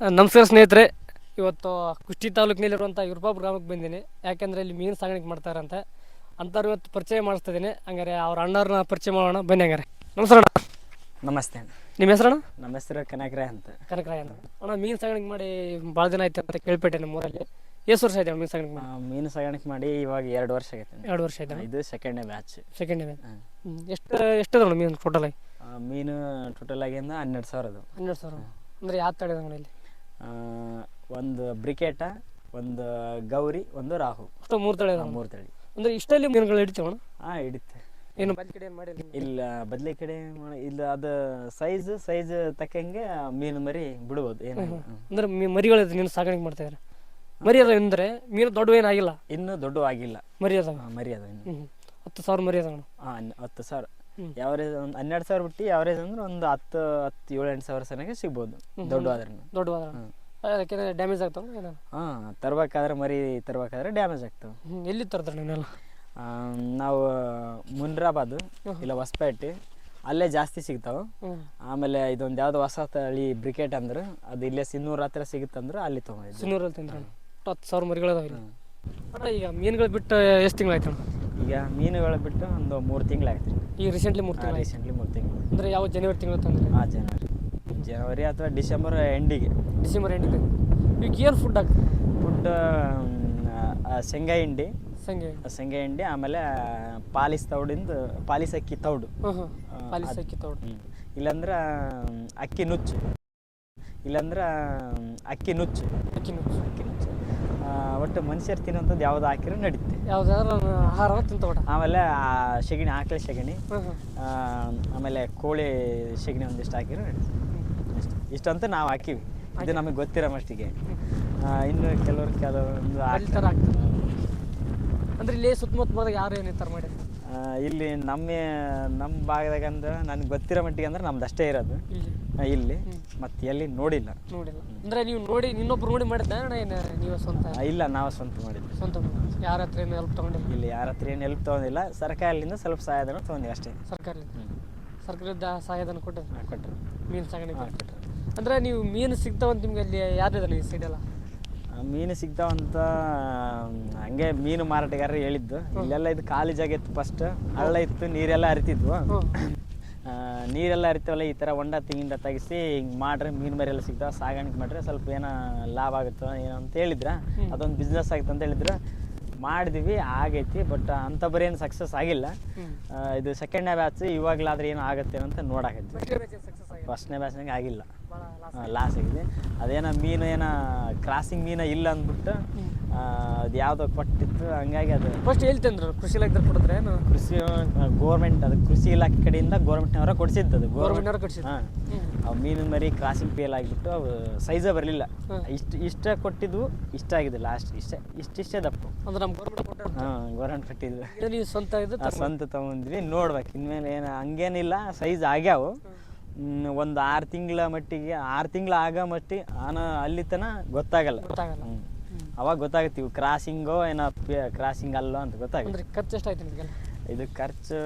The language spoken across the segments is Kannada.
ನಮಸ್ಕಾರ ಸ್ನೇಹಿತರೆ ಇವತ್ತು ಕುಷ್ಟಿ ತಾಲೂಕಿನಲ್ಲಿರುವಂಥ ಯುರ್ಬಾಬ್ ಗ್ರಾಮಕ್ಕೆ ಬಂದೀನಿ. ಯಾಕೆಂದರೆ ಇಲ್ಲಿ ಮೀನು ಸಾಗಾಣಿಕೆ ಮಾಡ್ತಾರಂತೆ. ಅಂಥವ್ರು ಇವತ್ತು ಪರಿಚಯ ಮಾಡಿಸ್ತಾ ಇದ್ದೀನಿ ಹಂಗಾರೆ ಅವ್ರ ಅಣ್ಣವ್ರನ್ನ ಪರಿಚಯ ಮಾಡೋಣ. ಬನ್ನಿ ಹಂಗಾರೆ. ನಮಸ್ಕಾರ ಅಣ್ಣ. ನಮಸ್ತೆ ಅಣ್ಣ. ನಿಮ್ಮ ಅಣ್ಣ? ನಮ್ಮ ಹೆಸರು ಕನಕರಾಯ್ ಅಂತ. ಕನಕರಾಯ್ ಅಂತ. ಅಣ್ಣ ಮೀನು ಸಾಗಾಣಿಕೆ ಮಾಡಿ ಭಾಳ ದಿನ ಆಯ್ತು ಅಂತ ಕೇಳ್ಪಟ್ಟೆ ನಮ್ಮ ಊರಲ್ಲಿ. ಎಷ್ಟು ವರ್ಷ ಆಯ್ತು ಅಣ್ಣ ಮೀನು ಸಾಗಾಣಿಕೆ ಮಾಡಿ? ಮೀನು ಸಾಗಾಣಿಕೆ ಮಾಡಿ ಇವಾಗ ಎರಡು ವರ್ಷ ಆಗೈತೆ. ಎರಡು ವರ್ಷ ಆಯ್ತು ಇದು ಸೆಕೆಂಡ್ ಬ್ಯಾಚ್ ಸೆಕೆಂಡ್ ಬ್ಯಾಚ್ ಎಷ್ಟು ಎಷ್ಟು ಅಣ್ಣ ಮೀನು ಟೋಟಲ್ ಆಗಿ? ಮೀನು ಟೋಟಲ್ ಆಗಿ ಅಂದ್ರೆ ಹನ್ನೆರಡು ಸಾವಿರ ಅದು ಹನ್ನೆರಡು ಸಾವಿರ. ಅಂದರೆ ಯಾವ ತಡೆ ಇಲ್ಲಿ? ಒಂದು ಬ್ರಿಕೆಟ ಒಂದು ಗೌರಿ ಒಂದು ರಾಹು. ಅಷ್ಟು ಮೂರು ತಡೆ ಆ, ಮೂರು ತಳಿ. ಅಂದರೆ ಇಷ್ಟಲ್ಲಿ ಮೀನುಗಳು ಹಿಡಿತೀವಣ್ಣ ಹಾ ಹಿಡಿತೆ. ಏನು? ಬದ್ಲಿ ಕಡೆ ಏನು ಮಾಡಿಲ್ಲ ಇಲ್ಲ ಬದ್ಲಿ ಕಡೆ ಇಲ್ಲ ಅದು ಸೈಜ್ ಸೈಜ್ ತಕ್ಕಂಗೆ ಮೀನು ಮರಿ ಬಿಡ್ಬೋದು ಏನು ಅಂದ್ರೆ ಮರಿಗಳು ನೀನು ಸಾಗಾಣಿಕೆ ಮಾಡ್ತಾ ಇದ್ದಾರೆ? ಮರಿ ಅದ ಅಂದ್ರೆ ಮೀನು ದೊಡ್ಡ ಏನಾಗಿಲ್ಲ ಇನ್ನು ದೊಡ್ಡ ಆಗಿಲ್ಲ. ಮರಿ ಅದಾವ? ಮರಿ ಇನ್ನು. ಹತ್ತು ಸಾವಿರ ಮರಿ ಅದಾವ ಹತ್ತು ಸಾವಿರ. ಯಾವ್ರೇಜ್ ಒಂದು ಹನ್ನೆರಡು ಸಾವಿರ ಬಿಟ್ಟು ಯಾವ್ರೇಜ್ ಅಂದ್ರೆ ಒಂದು ಹತ್ತು ಹತ್ತು ಏಳು ಎಂಟು ಸಾವಿರ ಸನಗೆ ಸಿಗ್ಬೋದು. ದೊಡ್ಡ ಆದ್ರೆ. ಅದಕ್ಕೆ ಡ್ಯಾಮೇಜ್ ಆಗ್ತಾವ ಹಾ ತರ್ಬೇಕಾದ್ರೆ ಮರಿ ತರ್ಬೇಕಾದ್ರೆ ಡ್ಯಾಮೇಜ್ ಆಗ್ತಾವೆ. ಎಲ್ಲಿ ತರ್ತಾರೆ ನೀವೆಲ್ಲ? ನಾವು ಮುನ್ರಾಬಾದ್ ಇಲ್ಲ ಹೊಸಪೇಟೆ ಅಲ್ಲೇ ಜಾಸ್ತಿ ಸಿಗ್ತಾವೆ. ಆಮೇಲೆ ಇದೊಂದು ಯಾವ್ದು ಹೊಸ ತಳಿ ಬ್ರಿಕೆಟ್ ಅಂದ್ರೆ ಅದು ಇಲ್ಲೇ ಸಿನ್ನೂರ ಹತ್ರ ಸಿಗುತ್ತಂದ್ರೆ ಅಲ್ಲಿ ತೊಗೊಂಡಿದ್ದೆ ಸಿನ್ನೂರಲ್ಲಿ ತಿಂದ್ರೆ? ಹತ್ತು ಸಾವಿರ ಮರಿಗಳು ಅದಾವ ಇಲ್ಲಿ ಈಗ ಮೀನುಗಳು ಬಿಟ್ಟು ಎಷ್ಟು ತಿಂಗಳಾಯ್ತು ಈಗ ಮೀನುಗಳು ಬಿಟ್ಟು ಒಂದು ಮೂರು ತಿಂಗಳಾಯ್ತು ಈಗ ರೀಸೆಂಟ್ಲಿ ಮೂರು ತಿಂಗಳು ರೀಸೆಂಟ್ಲಿ ಮೂರು ತಿಂಗಳು. ಅಂದರೆ ಯಾವ ಜನವರಿ ತಿಂಗಳು ತಂದ್ರೆ? ಆ ಜನವರಿ ಜನವರಿ ಅಥವಾ ಡಿಸೆಂಬರ್ ಎಂಡಿಗೆ ಡಿಸೆಂಬರ್ ಎಂಡಿಗೆ ಈಗ ಏನು ಫುಡ್ ಹಾಕ್ತಾರೆ ಫುಡ್ ಶೇಂಗಾ ಹಿಂಡಿ. ಶೇಂಗಾ ಶೇಂಗಾ ಹಿಂಡಿ ಆಮೇಲೆ ಪಾಲಿಸ್ ತೌಡಿಂದ ಪಾಲಿಸ್ ಅಕ್ಕಿ ತೌಡು. ಪಾಲಿಸ್ ಅಕ್ಕಿ ತೌಡು. ಇಲ್ಲಾಂದ್ರೆ ಅಕ್ಕಿ ನುಚ್ಚು. ಇಲ್ಲಂದ್ರ ಅಕ್ಕಿ ನುಚ್ಚು. ಅಕ್ಕಿ ನುಚ್ಚು. ಅಕ್ಕಿ ನುಚ್ಚು. ಒಟ್ಟು ಮನುಷ್ಯರು ತಿನ್ನೋಂಥದ್ದು ಯಾವ್ದು ಹಾಕಿರೋ ನಡೀತೆ. ಯಾವ್ದಾದ್ರು ಆಹಾರ ತಿಂತೋಟ ಆಮೇಲೆ ಆ ಸೆಗಣಿ ಆಕಳ ಸೆಗಣಿ ಆಮೇಲೆ ಕೋಳಿ ಸೆಗಣಿ ಒಂದಿಷ್ಟು ಹಾಕಿರೋ ನಡೀತೆ. ಇಷ್ಟು ಇಷ್ಟಂತೂ ನಾವು ಹಾಕಿವಿ. ಇದು ನಮಗೆ ಗೊತ್ತಿರೋ ಮಟ್ಟಿಗೆ. ಇನ್ನು ಕೆಲವರು ಕೆಲವೊಂದು ಆಗ್ತದೆ. ಅಂದ್ರೆ ಇಲ್ಲಿ ಸುತ್ತಮುತ್ತ ಯಾರು ಏನಿರ್ತಾರೆ ಮಾಡಿ ಇಲ್ಲಿ ನಮ್ಮ ನಮ್ಮ ಭಾಗದಾಗ ಅಂದ್ರೆ ನನಗೆ ಗೊತ್ತಿರೋ ಮಟ್ಟಿಗೆ ಅಂದ್ರೆ ನಮ್ದು ಅಷ್ಟೇ ಇರೋದು. ಇಲ್ಲಿ? ಮತ್ತೆ ಎಲ್ಲಿ ನೋಡಿಲ್ಲ. ನೋಡಿಲ್ಲ. ಅಂದ್ರೆ ನೀವು ನೋಡಿ ಇನ್ನೊಬ್ರು ನೋಡಿ ಮಾಡಿದ್ದ ಅಣ್ಣ ಏನು ನೀವು ಸ್ವಂತ? ಆ, ಇಲ್ಲ ನಾವು ಸ್ವಂತ ಮಾಡಿದ್ವಿ. ಸ್ವಂತ ಯಾರ ಹತ್ರ ಏನು ಹೆಲ್ಪ್ ತಗೊಂಡಿಲ್ಲ? ಇಲ್ಲಿ ಯಾರ ಹತ್ರ ಏನು ಹೆಲ್ಪ್ ತೊಗೊಂಡಿಲ್ಲ. ಸರ್ಕಾರದಿಂದ ಸ್ವಲ್ಪ ಸಹಾಯಧನ ತೊಗೊಂಡಿವಿ ಅಷ್ಟೇ. ಸರ್ಕಾರದಿಂದ? ಸರ್ಕಾರದ ಸಹಾಯಧನ ಕೊಟ್ಟರು ಕೊಟ್ಟರು ಮೀನು ಸಾಗಾಣಿಕೆ ಅಂದ್ರೆ ನೀವು ಮೀನು ಸಿಗ್ತಾವಂತ ನಿಮ್ಗೆ ಅಲ್ಲಿ ಯಾರಿದಾರೆ ಈ ಸೈಡ್ ಎಲ್ಲ? ಮೀನು ಸಿಗ್ತಾವಂತ ಹಂಗೆ ಮೀನು ಮಾರಾಟಗಾರರು ಹೇಳಿದ್ದು. ಇಲ್ಲೆಲ್ಲ ಇದು ಖಾಲಿ ಜಾಗ ಇತ್ತು ಫಸ್ಟ್ ಹಳ್ಳ ಇತ್ತು ನೀರೆಲ್ಲ ಅರಿತಿದ್ವು ನೀರೆಲ್ಲ ಅರಿತವಲ್ಲ ಈ ಥರ ಹೊಂಡ ತಿಂಗಿಂದ ತೆಗಿಸಿ ಹಿಂಗೆ ಮಾಡ್ರೆ ಮೀನು ಮರಿ ಎಲ್ಲ ಸಿಗ್ತಾವೆ ಸಾಗಾಣಿಕೆ ಮಾಡ್ರೆ ಸ್ವಲ್ಪ ಏನೋ ಲಾಭ ಆಗುತ್ತೋ ಏನೋ ಅಂತ ಹೇಳಿದ್ರ. ಅದೊಂದು ಬಿಸ್ನೆಸ್ ಆಗುತ್ತೆ ಅಂತ ಹೇಳಿದ್ರು. ಮಾಡಿದ್ವಿ ಆಗೈತಿ ಬಟ್ ಅಂತ ಬರೀ ಏನು ಸಕ್ಸಸ್ ಆಗಿಲ್ಲ. ಇದು ಸೆಕೆಂಡ್ನೇ ಬ್ಯಾಚ್ ಇವಾಗಲಾದ್ರೆ ಏನು ಆಗುತ್ತೆ ಅಂತ ನೋಡಾಕೈತಿ ಫಸ್ಟ್ನೇ ಬ್ಯಾಚ್ನಾಗ ಆಗಿಲ್ಲ. ಲಾಸ್ ಆಗಿದೆ. ಅದೇನೋ ಮೀನು ಏನೋ ಕ್ರಾಸಿಂಗ್ ಮೀನ ಇಲ್ಲ ಅಂದ್ಬಿಟ್ಟು ಅದು ಯಾವುದೋ ಕೊಟ್ಟಿತ್ತು. ಹಂಗಾಗಿ ಅದು ಫಸ್ಟ್ ಎಲ್ಲಿ ತಂದ್ರು ಕೃಷಿ ಇಲಾಖೆ ಕೊಡಿದ್ರೆ ಕೃಷಿ ಗೋರ್ಮೆಂಟ್ ಅದು ಕೃಷಿ ಇಲಾಖೆ ಕಡೆಯಿಂದ ಗೋರ್ಮೆಂಟ್ನವರ ಕೊಡಿಸಿದ್ದು ಅದು. ಗೌರ್ಮೆಂಟ್ನವ್ರು ಕಟ್ಸಿದ್ರು ಹಾಂ. ಆ ಅವು ಮೀನಿನ ಮರಿ ಕ್ರಾಸಿಂಗ್ ಫೇಲ್ ಆಗಿಬಿಟ್ಟು ಅವು ಸೈಜೇ ಬರಲಿಲ್ಲ. ಇಷ್ಟ ಇಷ್ಟು ಕೊಟ್ಟಿದ್ವು ಇಷ್ಟ ಆಗಿದೆ ಲಾಸ್ಟ್ ಇಷ್ಟ ಇಷ್ಟಿಷ್ಟೇ ದಪ್ಪು. ಅಂದ್ರೆ ನಮ್ಮ ಗೌರ್ಮೆಂಟ್ ಕೊಟ್ಟರು ಹಾಂ ಗೋರ್ಮೆಂಟ್ ಕೊಟ್ಟಿದ್ವು ನೀವು ಸ್ವಂತ ಇದು ಸ್ವಂತ ತಗೊಂಡ್ವಿ. ನೋಡ್ಬೇಕು. ಇನ್ಮೇಲೆ ಏನು ಹಂಗೇನಿಲ್ಲ. ಸೈಜ್ ಆಗ್ಯಾವು. ಒಂದು ಆರು ತಿಂಗಳ ಮಟ್ಟಿಗೆ ಆರು ತಿಂಗಳ ಆಗ ಮಟ್ಟಿ ಆನ ಅಲ್ಲಿ ತನ ಗೊತ್ತಾಗಲ್ಲ. ಗೊತ್ತಾಗಲ್ಲ. ಅವಾಗ ಗೊತ್ತಾಗುತ್ತೆ ಇವು ಕ್ರಾಸಿಂಗೋ ಏನೋ ಕ್ರಾಸಿಂಗ್ ಅಲ್ಲೋ ಅಂತ ಗೊತ್ತಾಗುತ್ತೆ ಅಂದ್ರೆ ಖರ್ಚು ಎಷ್ಟಾಯ್ತು ಇದು ಖರ್ಚು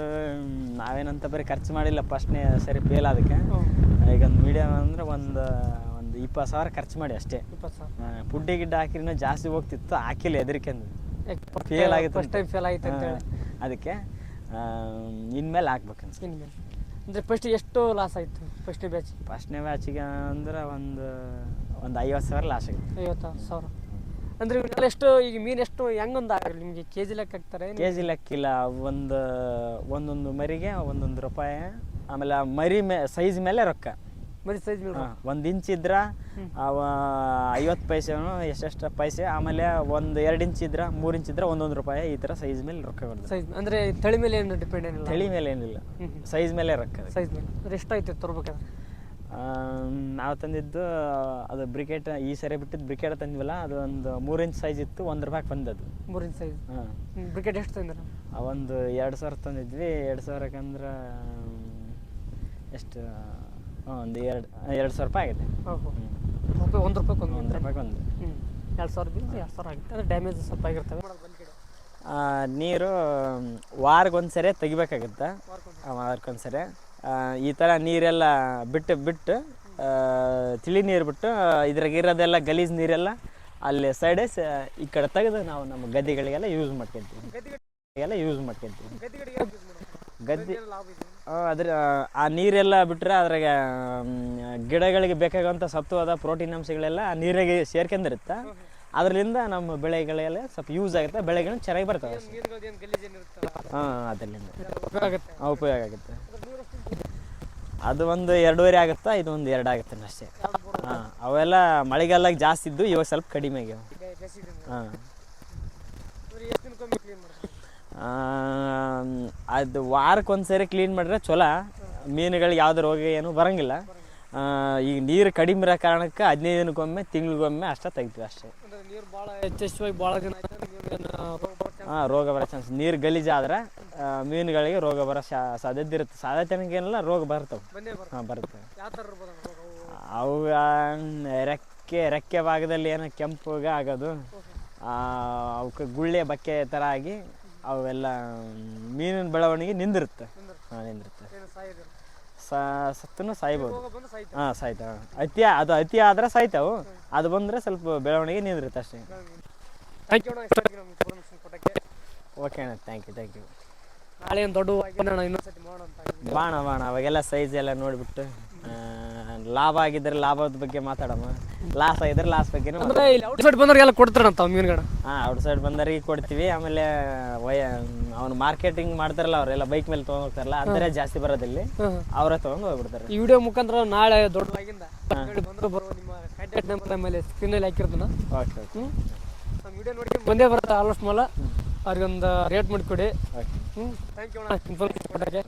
ನಾವೇನಂತ ಬರೀ ಖರ್ಚು ಮಾಡಿಲ್ಲ ಫಸ್ಟ್ನೇ ಸರಿ ಫೇಲ್ ಅದಕ್ಕೆ ಈಗ ಒಂದು ಮೀಡಿಯಮ್ ಅಂದ್ರೆ ಒಂದು ಒಂದು ಇಪ್ಪತ್ತು ಸಾವಿರ ಖರ್ಚು ಮಾಡಿ ಅಷ್ಟೇ. ಇಪ್ಪತ್ತು ಸಾವಿರ. ಪುಡ್ಡಿ ಗಿಡ್ಡ ಹಾಕಿರಿನೂ ಜಾಸ್ತಿ ಹೋಗ್ತಿತ್ತು ಹಾಕಿಲ್ಲ ಹೆದರಿಕೆ ಫೇಲ್ ಆಗಿತ್ತು ಫಸ್ಟ್ ಟೈಮ್ ಫೇಲ್ ಆಯ್ತು ಅಂತ ಹೇಳಿ. ಅದಕ್ಕೆ ಇನ್ಮೇಲೆ ಹಾಕ್ಬೇಕು ಇನ್ಮೇಲೆ. ಅಂದ್ರೆ ಫಸ್ಟ್ ಎಷ್ಟು ಲಾಸ್ ಆಯಿತು ಫಸ್ಟ್ ಬ್ಯಾಚ್ ಫಸ್ಟ್ನೇ ಬ್ಯಾಚಿಗೆ ಅಂದ್ರೆ ಒಂದು ಒಂದು ಐವತ್ತು ಸಾವಿರ ಲಾಸ್ ಆಗಿತ್ತು ಐವತ್ತು ಸಾವಿರ. ಅಂದ್ರೆ ಇವನ್ನೆಲ್ಲ ಎಷ್ಟು ಈಗ ಮೀನು ಎಷ್ಟು ಹೆಂಗೊಂದು ಆಗಲಿ ನಿಮಗೆ? ಕೆ ಜಿ ಲೆಕ್ಕ ಹಾಕ್ತಾರೆ ಕೆ ಜಿ ಲೆಕ್ಕಿಲ್ಲ ಒಂದು ಒಂದೊಂದು ಮರಿಗೆ ಒಂದೊಂದು ರೂಪಾಯಿ ಆಮೇಲೆ ಆ ಮರಿ ಮೇ ಸೈಜ್ ಮೇಲೆ ರೊಕ್ಕ. ಬರೀ ಸೈಜ್ ಮೇಲೆ ಒಂದು ಇಂಚ್ ಇದ್ರ ಐವತ್ತು ಪೈಸೆ ಎಷ್ಟೆಷ್ಟು ಪೈಸೆ ಆಮೇಲೆ ಒಂದು ಎರಡು ಇಂಚ್ ಇದ್ರ ಮೂರು ಇಂಚ್ ಇದ್ರ ಒಂದೊಂದು ರೂಪಾಯಿ ಈ ಥರ ಸೈಜ್ ಮೇಲೆ ರೊಕ್ಕ ಬರ್ತದೆ. ಸೈಜ್ ಅಂದ್ರೆ ತಳಿ ಮೇಲೆ ಏನು ಡಿಪೆಂಡ್ ಏನಿಲ್ಲ? ತಳಿ ಮೇಲೆ ಏನಿಲ್ಲ. ಸೈಜ್ ಮೇಲೆ ರೊಕ್ಕ ಸೈಜ್ ಮೇಲೆ. ಎಷ್ಟು ಎಷ್ಟಾಯ್ತು ತರ್ಬೇಕಾದ್ರೆ? ನಾವು ತಂದಿದ್ದು ಅದು ಬ್ರಿಕೆಟ್ ಈ ಸರಿ ಬಿಟ್ಟಿದ್ದು ಬ್ರಿಕೆಟ್ ತಂದಿವಲ್ಲ ಅದು ಒಂದು ಮೂರು ಇಂಚ್ ಸೈಜ್ ಇತ್ತು ಒಂದು ರೂಪಾಯಿ ಬಂದದ್ದು. ಮೂರಿನ ಸೈಜ್ ಹಾಂ. ಬ್ರಿಕೆಟ್ ಎಷ್ಟು ತಂದ್ರೆ? ಒಂದು ಎರಡು ಸಾವಿರ ತಂದಿದ್ವಿ. ಎರಡು ಸಾವಿರಕ್ಕಂದ್ರೆ ಎಷ್ಟು ಒಂದು ಎರಡು ಎರಡು ಸಾವಿರ ರೂಪಾಯಿ ಆಗಿದೆ. ರೂಪಾಯಿ ಒಂದು ರೂಪಾಯಿ ಒಂದು ಒಂದು ರೂಪಾಯಿಗೆ ಒಂದು. ಹ್ಞೂ ಎರಡು ಸಾವಿರ ಬಿಲ್ ಎರಡು ಸಾವಿರ ಆಗುತ್ತೆ. ಅಂದ್ರೆ ಡ್ಯಾಮೇಜ್ ಸ್ವಲ್ಪ ಆಗಿರ್ತವೆ ಆ, ನೀರು ವಾರಕ್ಕೊಂದು ಸರಿ ತೆಗಿಬೇಕಾಗುತ್ತೆ? ವಾರಕ್ಕೊಂದು ಸರಿ ಆ, ಈ ಥರ ನೀರೆಲ್ಲ ಬಿಟ್ಟು ಬಿಟ್ಟು ತಿಳಿ ನೀರು ಬಿಟ್ಟು ಇದ್ರಾಗ ಇರೋದೆಲ್ಲ ಗಲೀಜು ನೀರೆಲ್ಲ ಅಲ್ಲಿ ಸೈಡೆ ಸ ಈ ಕಡೆ ತೆಗೆದು ನಾವು ನಮ್ಮ ಗದ್ದೆಗಳಿಗೆಲ್ಲ ಯೂಸ್ ಮಾಡ್ಕೊತೀವಿ. ಎಲ್ಲ ಯೂಸ್ ಮಾಡ್ಕೊತೀವಿ. ಗದ್ದೆ ಅದ್ರ, ಆ ನೀರೆಲ್ಲ ಬಿಟ್ಟರೆ ಅದ್ರಾಗ ಗಿಡಗಳಿಗೆ ಬೇಕಾಗುವಂಥ ಸತ್ವದ ಪ್ರೋಟೀನ್ ಅಂಶಗಳೆಲ್ಲ ಆ ನೀರಿಗೆ ಸೇರ್ಕೊಂಡಿರುತ್ತೆ. ಅದರಿಂದ ನಮ್ಮ ಬೆಳೆಗಳೆಲ್ಲ ಸ್ವಲ್ಪ ಯೂಸ್ ಆಗುತ್ತೆ, ಬೆಳೆಗಳು ಚೆನ್ನಾಗಿ ಬರ್ತವೆ. ಹಾಂ ಅದರಿಂದ ಉಪಯೋಗ ಆಗುತ್ತೆ. ಅದು ಒಂದು ಎರಡೂವರೆ ಆಗುತ್ತಾ, ಇದು ಒಂದು ಎರಡು ಆಗುತ್ತೆ ಅಷ್ಟೇ. ಹಾಂ, ಅವೆಲ್ಲ ಮಳೆಗಾಲದಾಗ ಜಾಸ್ತಿ ಇದ್ದು ಇವಾಗ ಸ್ವಲ್ಪ ಕಡಿಮೆ ಆಗ್ಯಾವ ಹಾಂ. ಅದು ವಾರಕ್ಕೆ ಒಂದು ಸರಿ ಕ್ಲೀನ್ ಮಾಡಿದ್ರೆ ಚಲೋ ಮೀನುಗಳಿಗೆ ಯಾವ್ದು ರೋಗ ಏನು ಬರಂಗಿಲ್ಲ. ಈಗ ನೀರು ಕಡಿಮೆ ಇರೋ ಕಾರಣಕ್ಕೆ ಹದಿನೈದು ದಿನಕ್ಕೊಮ್ಮೆ ತಿಂಗಳಿಗೊಮ್ಮೆ ಅಷ್ಟೇ ತೆಗಿತೀವಿ ಅಷ್ಟೇ. ನೀರು ಭಾಳ ದಿನ ಹಾಂ ರೋಗ ಬರೋ ಚಾನ್ಸ್ ನೀರು ಗಲೀಜಾದ್ರೆ ಆದ್ರೆ ಮೀನುಗಳಿಗೆ ರೋಗ ಬರೋ ಶಾ ಸಾಧ್ಯತೆ ಇರುತ್ತೆ. ಏನಿಲ್ಲ ರೋಗ ಬರ್ತವೆ. ಹಾಂ ರೋಗ? ಅವು ರೆಕ್ಕೆ ರೆಕ್ಕೆ ಭಾಗದಲ್ಲಿ ಏನೋ ಕೆಂಪುಗೆ ಆಗೋದು. ಅವಕ್ಕೆ ಗುಳ್ಳೆ ಬಕ್ಕೆ ಥರ ಆಗಿ ಅವೆಲ್ಲ ಮೀನಿನ ಬೆಳವಣಿಗೆ ನಿಂದಿರುತ್ತೆ. ಹಾಂ ನಿಂದಿರುತ್ತೆ. ಸತ್ತೂ ಸಾಯ್ಬೋದು. ಹಾಂ ಸಾಯ್ತಾವೆ ಅತಿ ಅದು ಅತಿ ಆದರೆ ಸಾಯ್ತಾವು. ಅದು ಬಂದರೆ ಸ್ವಲ್ಪ ಬೆಳವಣಿಗೆ ನಿಂದಿರುತ್ತೆ ಅಷ್ಟೇ. ಓಕೆ ಅಣ್ಣ ಥ್ಯಾಂಕ್ ಯು ಥ್ಯಾಂಕ್ ಯು ನಾಳೆ ದೊಡ್ಡ. ಬಾಣ ಬಾಣ ಅವಾಗೆಲ್ಲ ಸೈಜ್ ಎಲ್ಲ ನೋಡಿಬಿಟ್ಟು. ಲಾಭ ಆಗಿದ್ರೆ ಲಾಭದ ಬಗ್ಗೆ ಮಾತಾಡಮ್ಮ. ಲಾಸ್ ಆಗಿದ್ರೆ ಲಾಸ್ ಬಗ್ಗೆ ಅಂದ್ರೆ ಇಲ್ಲಿ ಔಟ್ ಸೈಡ್ ಬಂದವ್ರಿಗೆಲ್ಲ ಕೊಡ್ತಾರಂತ ಮೀನುಗಳು ಹಾಂ ಔಟ್ ಸೈಡ್ ಬಂದವರಿಗೆ ಕೊಡ್ತೀವಿ. ಆಮೇಲೆ ವಯ ಅವ್ನು ಮಾರ್ಕೆಟಿಂಗ್ ಮಾಡ್ತಾರಲ್ಲ ಅವರೆಲ್ಲ ಬೈಕ್ ಮೇಲೆ ತೊಗೊಂಡು ಹೋಗ್ತಾರಲ್ಲ ಅಂದರೆ ಜಾಸ್ತಿ ಬರೋದಿಲ್ಲಿ. ಅವರೇ ತೊಗೊಂಡು ಹೋಗ್ಬಿಡ್ತಾರೆ. ಈ ವಿಡಿಯೋ ಮುಖಾಂತರ ನಾಳೆ ದೊಡ್ಡದಾಗಿಂದ ಬಂದರೂ ಬರುವ ನಿಮ್ಮ ಕಾಂಟ್ಯಾಕ್ಟ್ ನಂಬರ್ ಮೇಲೆ ಸ್ಕ್ರೀನಲ್ಲಿ ಹಾಕಿರ್ತಾನ. ಓಕೆ ಓಕೆ ನಮ್ಮ ವಿಡಿಯೋ ನೋಡಿ ಬಂದೇ ಬರುತ್ತೆ ಆಲ್ಮೋಸ್ಟ್ ಮೇಲೆ. ಅವ್ರಿಗೊಂದು ರೇಟ್ ಮಾಡಿಕೊಡಿ. ಹ್ಞೂ ಥ್ಯಾಂಕ್ ಯು ಅಣ್ಣ. ಇನ್ಫಾರ್ಮೇಷನ್ ಕೊಟ್ಟಕ್ಕೆ